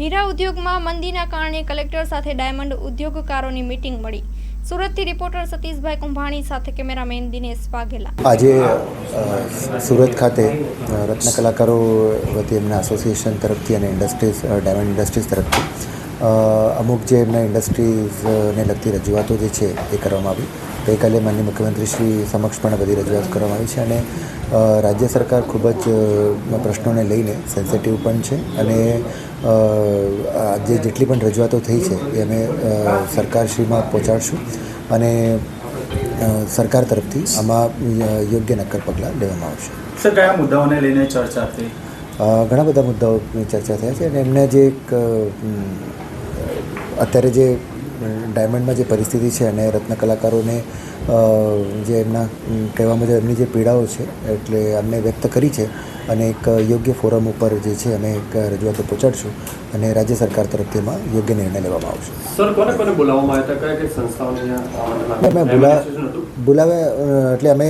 હીરા ઉદ્યોગમાં મંદીના કારણે કલેક્ટર સાથે ડાયમંડ ઉદ્યોગકારોની મીટિંગ મળી. સુરતથી રિપોર્ટર સતીશભાઈ કુંભાણી સાથે કેમેરામેન દિનેશ વાઘેલા. આજે સુરત ખાતે રત્ન કલાકારો વતી એમના એસોસિએશન તરફથી અને ઇન્ડસ્ટ્રીઝ ડાયમંડ ઇન્ડસ્ટ્રીઝ તરફથી અમુક જે એમના ઇન્ડસ્ટ્રીઝને લગતી રજૂઆતો જે છે એ કરવામાં આવી. ગઈકાલે માનનીય મુખ્યમંત્રી શ્રી સમક્ષ પણ બધી રજૂઆત કરવામાં આવી છે અને રાજ્ય સરકાર ખૂબ જ પ્રશ્નોને લઈને સેન્સિટિવ પણ છે અને આજે જેટલી પણ રજૂઆતો થઈ છે એ અમે સરકારશ્રીમાં પહોંચાડશું અને સરકાર તરફથી આમાં યોગ્ય નક્કર પગલાં લેવામાં આવશે. સર કયા મુદ્દાઓને લઈને ચર્ચા થઈ? ઘણા બધા મુદ્દાઓની ચર્ચા થયા છે અને એમને જે એક અત્યારે જે ડાયમંડમાં જે પરિસ્થિતિ છે અને રત્ન કલાકારોને જે એમના કહેવા મુજબ એમની જે પીડાઓ છે એટલે અમને વ્યક્ત કરી છે અને એક યોગ્ય ફોરમ ઉપર જે છે અમે એક રજૂઆતો પહોંચાડશું અને રાજ્ય સરકાર તરફથી એમાં યોગ્ય નિર્ણય લેવામાં આવશે. સર કોને કોને બોલાવવામાં આવ્યા હતા? કયા? બોલા બોલાવ્યા એટલે અમે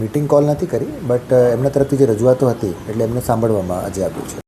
મીટિંગ કોલ નથી કરી બટ એમના તરફથી જે રજૂઆતો હતી એટલે એમને સાંભળવામાં આજે આવ્યું છે.